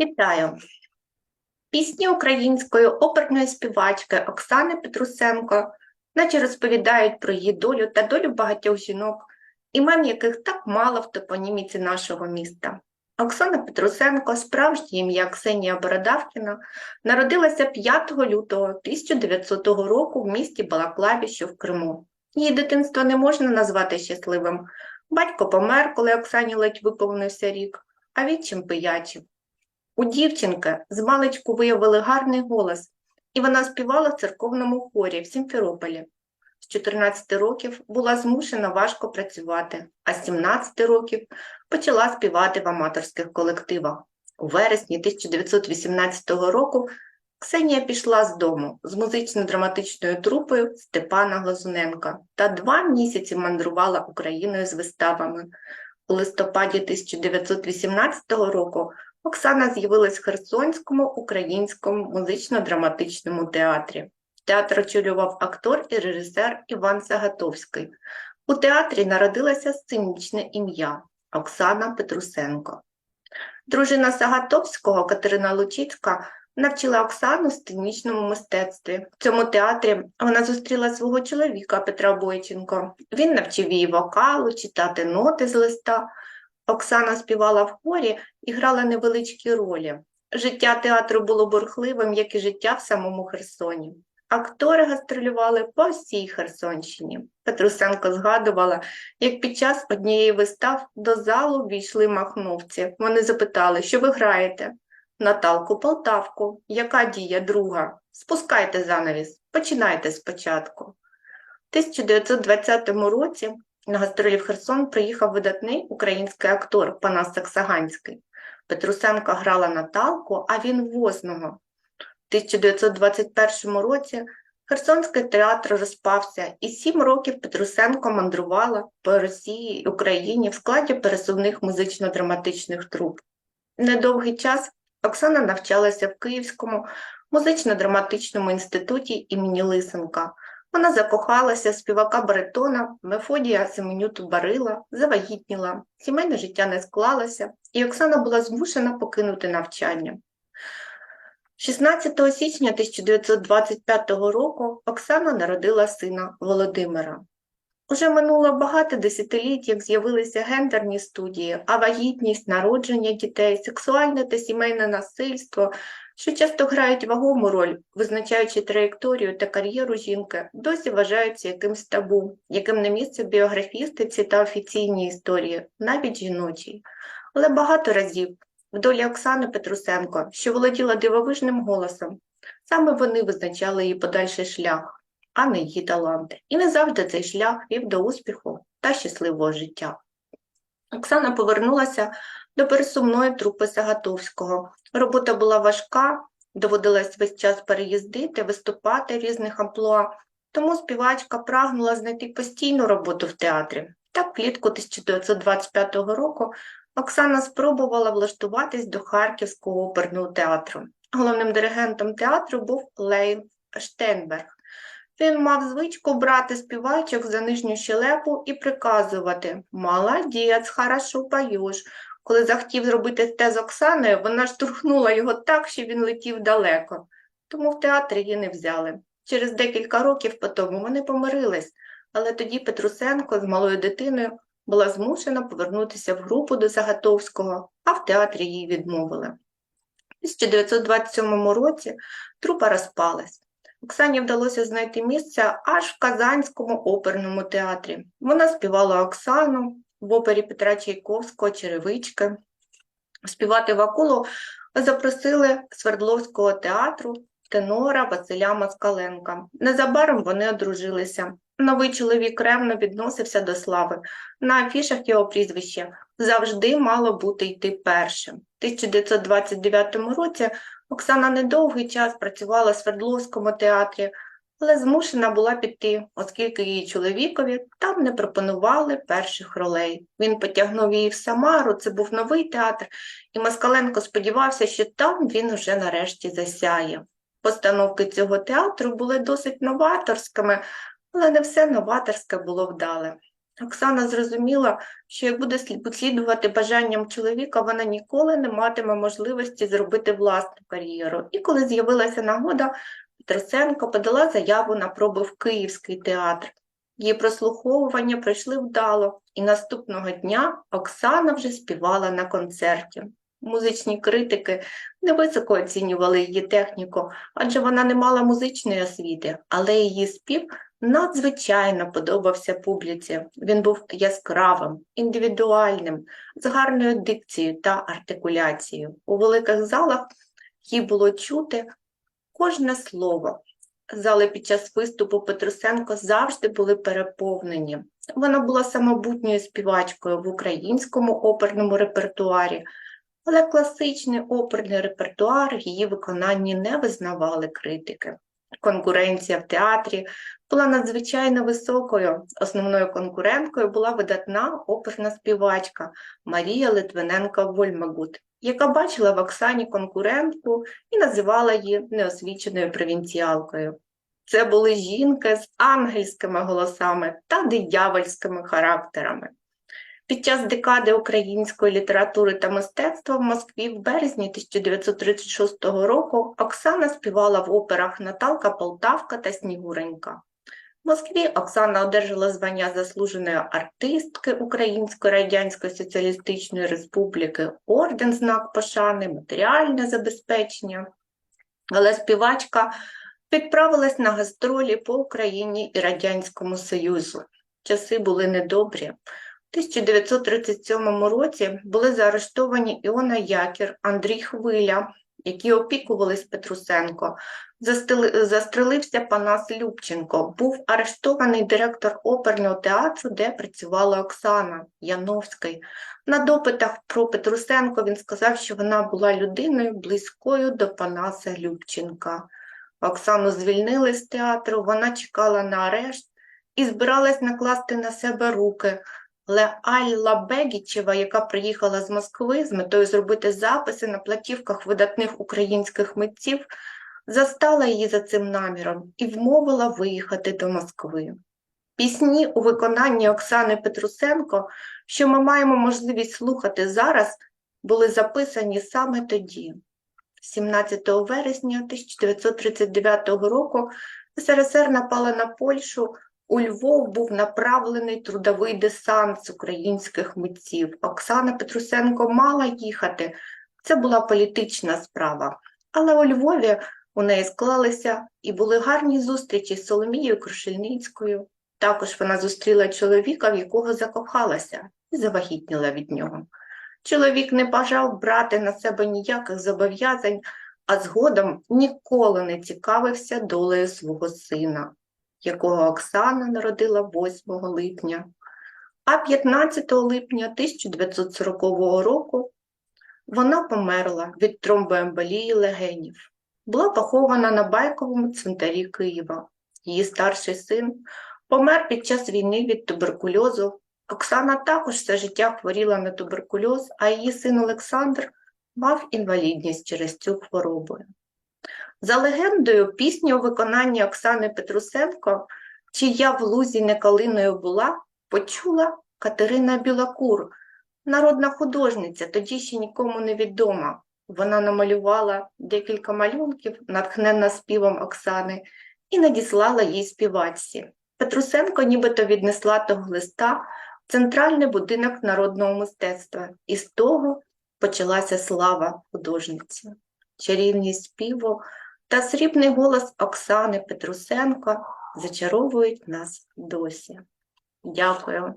Вітаю! Пісні української оперної співачки Оксани Петрусенко, наче розповідають про її долю та долю багатьох жінок, імен яких так мало в топоніміці нашого міста. Оксана Петрусенко, справжнє ім'я Ксенія Бородавкіна, народилася 5 лютого 1900 року в місті Балаклаві, що в Криму. Її дитинство не можна назвати щасливим. Батько помер, коли Оксані ледь виповнився рік, а відчим пиячив. У дівчинки з маличку виявили гарний голос, і вона співала в церковному хорі в Сімферополі. З 14 років була змушена важко працювати, а з 17 років почала співати в аматорських колективах. У вересні 1918 року Ксенія пішла з дому з музично-драматичною трупою Степана Глазуненка та два місяці мандрувала Україною з виставами. У листопаді 1918 року Оксана з'явилась в Херсонському українському музично-драматичному театрі. Театр очолював актор і режисер Іван Загатовський. У театрі народилося сценічне ім'я Оксана Петрусенко. Дружина Сагатовського Катерина Лучицька навчила Оксану сценічному мистецтві. В цьому театрі вона зустріла свого чоловіка Петра Бойченко. Він навчив її вокалу, читати ноти з листа. Оксана співала в хорі і грала невеличкі ролі. Життя театру було бурхливим, як і життя в самому Херсоні. Актори гастролювали по всій Херсонщині. Петрусенко згадувала, як під час однієї вистав до залу війшли махновці. Вони запитали, що ви граєте? Наталку Полтавку. Яка дія друга? Спускайте занавіс, починайте спочатку. В 1920 році на гастролі в Херсон приїхав видатний український актор Панас Саксаганський. Петрусенко грала Наталку, а він возного. В 1921 році Херсонський театр розпався, і сім років Петрусенко мандрувала по Росії і Україні в складі пересувних музично-драматичних труп. Недовгий час Оксана навчалася в Київському музично-драматичному інституті імені Лисенка. Вона закохалася співака баритона Мефодія Семенюту Барила, завагітніла, сімейне життя не склалося, і Оксана була змушена покинути навчання. 16 січня 1925 року Оксана народила сина Володимира. Уже минуло багато десятиліть, як з'явилися гендерні студії, а вагітність, народження дітей, сексуальне та сімейне насильство, що часто грають вагому роль, визначаючи траєкторію та кар'єру жінки, досі вважаються якимсь табу, яким не місце біографістиці та офіційній історії, навіть жіночій. Але багато разів в долі Оксани Петрусенко, що володіла дивовижним голосом, саме вони визначали її подальший шлях а не її таланти. І не завжди цей шлях вів до успіху та щасливого життя. Оксана повернулася до пересувної трупи Сагатовського. Робота була важка, доводилось весь час переїздити, виступати в різних амплуа, тому співачка прагнула знайти постійну роботу в театрі. Так, влітку 1925 року Оксана спробувала влаштуватись до Харківського оперного театру. Головним диригентом театру був Лейн Штенберг. Він мав звичку брати співачок за нижню щелепу і приказувати Молодець, хорошо поєш. Коли захотів зробити те з Оксаною, вона штурхнула його так, що він летів далеко. Тому в театрі її не взяли. Через декілька років по тому вони помирились, але тоді Петрусенко з малою дитиною була змушена повернутися в групу до Загатовського, а в театрі їй відмовили. У 1927 році трупа розпалась. Оксані вдалося знайти місце аж в Казанському оперному театрі. Вона співала Оксану в опері Петра Чайковського Черевички. Співати Вакулу запросили Свердловського театру тенора Василя Москаленка. Незабаром вони одружилися. Новий чоловік ревно відносився до слави. На афішах його прізвище завжди мало бути йти першим. У 1929 році Оксана недовгий час працювала в Свердловському театрі, але змушена була піти, оскільки її чоловікові там не пропонували перших ролей. Він потягнув її в Самару, це був новий театр, і Москаленко сподівався, що там він уже нарешті засяє. Постановки цього театру були досить новаторськими, але не все новаторське було вдале. Оксана зрозуміла, що як буде слідувати бажанням чоловіка, вона ніколи не матиме можливості зробити власну кар'єру. І коли з'явилася нагода, Петросенко подала заяву на проби в Київський театр. Її прослуховування пройшли вдало, і наступного дня Оксана вже співала на концерті. Музичні критики невисоко оцінювали її техніку, адже вона не мала музичної освіти, але її спів надзвичайно подобався публіці. Він був яскравим, індивідуальним, з гарною дикцією та артикуляцією. У великих залах їй було чути кожне слово. Зали під час виступу Петрусенко завжди були переповнені. Вона була самобутньою співачкою в українському оперному репертуарі, але класичний оперний репертуар в її виконанні не визнавали критики. Конкуренція в театрі була надзвичайно високою. Основною конкуренткою була видатна оперна співачка Марія Литвиненко-Вольмагут, яка бачила в Оксані конкурентку і називала її неосвіченою провінціалкою. Це були жінки з ангельськими голосами та диявольськими характерами. Під час декади української літератури та мистецтва в Москві в березні 1936 року Оксана співала в операх Наталка Полтавка та Снігуренька. В Москві Оксана одержала звання заслуженої артистки Української Радянської Соціалістичної Республіки, орден знак пошани, матеріальне забезпечення. Але співачка відправилась на гастролі по Україні і Радянському Союзу. Часи були недобрі. У 1937 році були заарештовані Іона Якір, Андрій Хвиля, які опікувались Петрусенко. Застрелився Панас Любченко. Був арештований директор оперного театру, де працювала Оксана Яновський. На допитах про Петрусенко він сказав, що вона була людиною близькою до Панаса Любченка. Оксану звільнили з театру, вона чекала на арешт і збиралась накласти на себе руки. Але Алла Бегічева, яка приїхала з Москви з метою зробити записи на платівках видатних українських митців, застала її за цим наміром і вмовила виїхати до Москви. Пісні у виконанні Оксани Петрусенко, що ми маємо можливість слухати зараз, були записані саме тоді. 17 вересня 1939 року СРСР напала на Польщу, у Львов був направлений трудовий десант з українських митців. Оксана Петрусенко мала їхати. Це була політична справа. Але у Львові у неї склалися і були гарні зустрічі з Соломією Крушельницькою. Також вона зустріла чоловіка, в якого закохалася, і завагітніла від нього. Чоловік не бажав брати на себе ніяких зобов'язань, а згодом ніколи не цікавився долею свого сина, якого Оксана народила 8 липня. А 15 липня 1940 року вона померла від тромбоемболії легенів. Була похована на Байковому цвинтарі Києва. Її старший син помер під час війни від туберкульозу. Оксана також все життя хворіла на туберкульоз, а її син Олександр мав інвалідність через цю хворобу. За легендою, пісню у виконанні Оксани Петрусенко, чия в лузі не калиною була, почула Катерина Білокур, народна художниця, тоді ще нікому не відома. Вона намалювала декілька малюнків, натхненна співом Оксани, і надіслала їй співачці. Петрусенко нібито віднесла того листа в центральний будинок народного мистецтва, і з того почалася слава художниці. Чарівність співу та срібний голос Оксани Петрусенко зачаровують нас досі. Дякую.